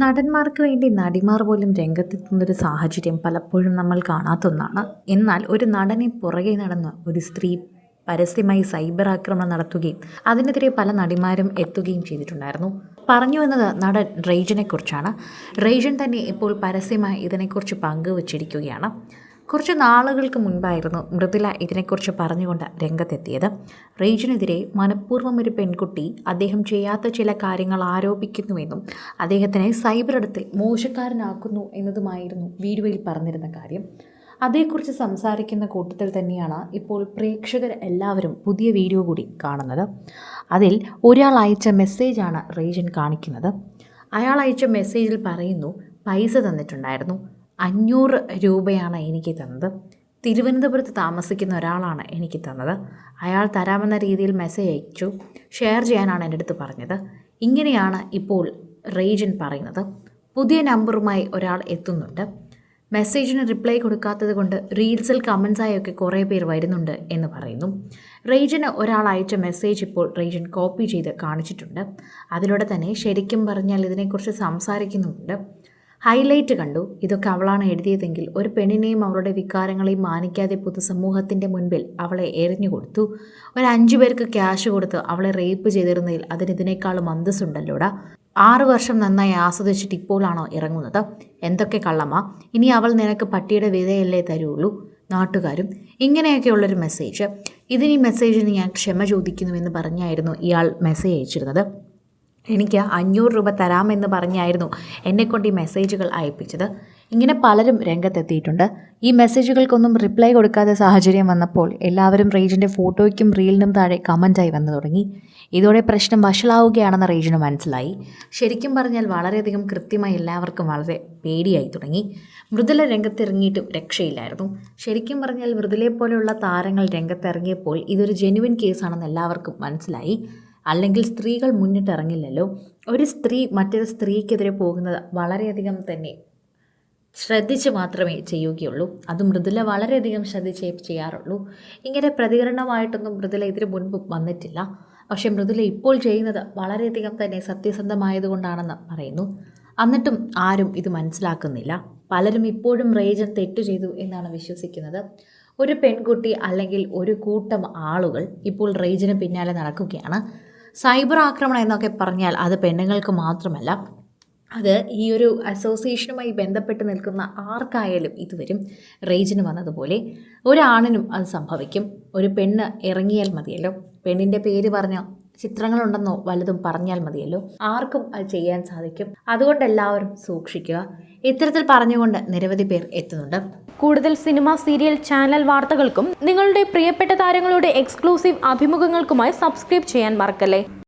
നടന്മാർക്ക് വേണ്ടി നടിമാർ പോലും രംഗത്തെത്തുന്നൊരു സാഹചര്യം പലപ്പോഴും നമ്മൾ കാണാത്ത ഒന്നാണ്. എന്നാൽ ഒരു നടനെ പുറകെ നടന്ന് ഒരു സ്ത്രീ പരസ്യമായി സൈബർ ആക്രമണം നടത്തുകയും അതിനെതിരെ പല നടിമാരും എത്തുകയും ചെയ്തിട്ടുണ്ടായിരുന്നു. പറഞ്ഞു വന്നത് നടൻ റെയ്ജനെക്കുറിച്ചാണ്. കുറിച്ചാണ് റേജൻ തന്നെ ഇപ്പോൾ പരസ്യമായി ഇതിനെക്കുറിച്ച് പങ്കുവച്ചിരിക്കുകയാണ്. കുറച്ച് നാളുകൾക്ക് മുൻപായിരുന്നു മൃദുല ഇതിനെക്കുറിച്ച് പറഞ്ഞുകൊണ്ട് രംഗത്തെത്തിയത്. റേജിനെതിരെ മനഃപൂർവം ഒരു പെൺകുട്ടി അദ്ദേഹം ചെയ്യാത്ത ചില കാര്യങ്ങൾ ആരോപിക്കുന്നുവെന്നും അദ്ദേഹത്തിനെ സൈബർ ഇടത്തിൽ മോശക്കാരനാക്കുന്നു എന്നതുമായിരുന്നു വീഡിയോയിൽ പറഞ്ഞിരുന്ന കാര്യം. അതേക്കുറിച്ച് സംസാരിക്കുന്ന കൂട്ടത്തിൽ തന്നെയാണ് ഇപ്പോൾ പ്രേക്ഷകർ എല്ലാവരും പുതിയ വീഡിയോ കൂടി കാണുന്നത്. അതിൽ ഒരാൾ അയച്ച മെസ്സേജാണ് റേജൻ കാണിക്കുന്നത്. അയാൾ അയച്ച മെസ്സേജിൽ പറയുന്നു പൈസ തന്നിട്ടുണ്ടായിരുന്നു. അഞ്ഞൂറ് രൂപയാണ് എനിക്ക് തന്നത്. തിരുവനന്തപുരത്ത് താമസിക്കുന്ന ഒരാളാണ് എനിക്ക് തന്നത്. അയാൾ തരാമെന്ന രീതിയിൽ മെസ്സേജ് അയച്ചു. ഷെയർ ചെയ്യാനാണ് എന്റെ അടുത്ത് പറഞ്ഞത്. ഇങ്ങനെയാണ് ഇപ്പോൾ റേജൻ പറയുന്നത്. പുതിയ നമ്പറുമായി ഒരാൾ എത്തുന്നുണ്ട്. മെസ്സേജിന് റിപ്ലൈ കൊടുക്കാത്തത് കൊണ്ട് റീൽസിൽ കമൻസായൊക്കെ കുറേ പേർ വരുന്നുണ്ട് എന്ന് പറയുന്നു. റേജന് ഒരാൾ അയച്ച മെസ്സേജ് ഇപ്പോൾ റേജൻ കോപ്പി ചെയ്ത് കാണിച്ചിട്ടുണ്ട്. അതിലൂടെ തന്നെ ശരിക്കും പറഞ്ഞാൽ ഇതിനെക്കുറിച്ച് സംസാരിക്കുന്നുമുണ്ട്. ഹൈലൈറ്റ് കണ്ടു. ഇതൊക്കെ അവളാണ് എഴുതിയതെങ്കിൽ ഒരു പെണ്ണിനെയും അവളുടെ വികാരങ്ങളെയും മാനിക്കാതെ പൊതുസമൂഹത്തിന്റെ മുൻപിൽ അവളെ എറിഞ്ഞു കൊടുത്തു. ഒരു അഞ്ചു പേർക്ക് ക്യാഷ് കൊടുത്ത് അവളെ റേപ്പ് ചെയ്തിരുന്നതിൽ അതിന് ഇതിനേക്കാളും അന്തസ്സുണ്ടല്ലോടാ. ആറു വർഷം നന്നായി ആസ്വദിച്ചിട്ട് ഇപ്പോഴാണോ ഇറങ്ങുന്നത്? എന്തൊക്കെ കള്ളമാ. ഇനി അവൾ നിനക്ക് പട്ടിയുടെ വിധയല്ലേ തരുള്ളൂ നാട്ടുകാരും. ഇങ്ങനെയൊക്കെയുള്ളൊരു മെസ്സേജ് ഇതിന് ഈ മെസ്സേജിന് ഞാൻ ക്ഷമ ചോദിക്കുന്നുവെന്ന് പറഞ്ഞായിരുന്നു ഇയാൾ മെസ്സേജ് അയച്ചിരുന്നത്. എനിക്ക് അഞ്ഞൂറ് രൂപ തരാമെന്ന് പറഞ്ഞായിരുന്നു എന്നെക്കൊണ്ട് ഈ മെസ്സേജുകൾ അയപ്പിച്ചത്. ഇങ്ങനെ പലരും രംഗത്തെത്തിയിട്ടുണ്ട്. ഈ മെസ്സേജുകൾക്കൊന്നും റിപ്ലൈ കൊടുക്കാതെ സാഹചര്യം വന്നപ്പോൾ എല്ലാവരും റേജിന്റെ ഫോട്ടോയ്ക്കും റീലിനും താഴെ കമന്റായി വന്നു തുടങ്ങി. ഇതോടെ പ്രശ്നം വഷളാവുകയാണെന്ന് റേജിന് മനസ്സിലായി. ശരിക്കും പറഞ്ഞാൽ വളരെയധികം കൃത്യമായി എല്ലാവർക്കും വളരെ പേടിയായി തുടങ്ങി. മൃദുല രംഗത്തിറങ്ങിയിട്ടും രക്ഷയില്ലായിരുന്നു. ശരിക്കും പറഞ്ഞാൽ മൃദുലയെ പോലെയുള്ള താരങ്ങൾ രംഗത്തിറങ്ങിയപ്പോൾ ഇതൊരു ജെനുവിൻ കേസാണെന്ന് എല്ലാവർക്കും മനസ്സിലായി. അല്ലെങ്കിൽ സ്ത്രീകൾ മുന്നിട്ടിറങ്ങില്ലല്ലോ. ഒരു സ്ത്രീ മറ്റൊരു സ്ത്രീക്കെതിരെ പോകുന്നത് വളരെയധികം തന്നെ ശ്രദ്ധിച്ച് മാത്രമേ ചെയ്യുകയുള്ളൂ. അത് മൃദുല വളരെയധികം ശ്രദ്ധിച്ചേ ചെയ്യാറുള്ളൂ. ഇങ്ങനെ പ്രതികരണമായിട്ടൊന്നും മൃദുല ഇതിനു മുൻപ് വന്നിട്ടില്ല. പക്ഷേ മൃദുല ഇപ്പോൾ ചെയ്യുന്നത് വളരെയധികം തന്നെ സത്യസന്ധമായതുകൊണ്ടാണെന്ന് പറയുന്നു. എന്നിട്ടും ആരും ഇത് മനസ്സിലാക്കുന്നില്ല. പലരും ഇപ്പോഴും റേജൻ തെറ്റു ചെയ്തു എന്നാണ് വിശ്വസിക്കുന്നത്. ഒരു പെൺകുട്ടി അല്ലെങ്കിൽ ഒരു കൂട്ടം ആളുകൾ ഇപ്പോൾ റേജിന് പിന്നാലെ നടക്കുകയാണ്. സൈബർ ആക്രമണം എന്നൊക്കെ പറഞ്ഞാൽ അത് പെണ്ണുങ്ങൾക്ക് മാത്രമല്ല അത് ഈ ഒരു അസോസിയേഷനുമായി ബന്ധപ്പെട്ട് നിൽക്കുന്ന ആർക്കായാലും ഇത് വരും. റേജിന് വന്നതുപോലെ ഒരാണിനും അത് സംഭവിക്കും. ഒരു പെണ്ണ് ഇറങ്ങിയാൽ മതിയല്ലോ. പെണ്ണിന്റെ പേര് പറഞ്ഞ ചിത്രങ്ങളുണ്ടെന്നോ വലുതും പറഞ്ഞാൽ മതിയല്ലോ. ആർക്കും അത് ചെയ്യാൻ സാധിക്കും. അതുകൊണ്ട് എല്ലാവരും സൂക്ഷിക്കുക. ഇത്തരത്തിൽ പറഞ്ഞുകൊണ്ട് നിരവധി പേർ എത്തുന്നുണ്ട്. കൂടുതൽ സിനിമ സീരിയൽ ചാനൽ വാർത്തകൾക്കും നിങ്ങളുടെ പ്രിയപ്പെട്ട താരങ്ങളുടെ എക്സ്ക്ലൂസീവ് അഭിമുഖങ്ങൾക്കുമായി സബ്സ്ക്രൈബ് ചെയ്യാൻ മറക്കല്ലേ?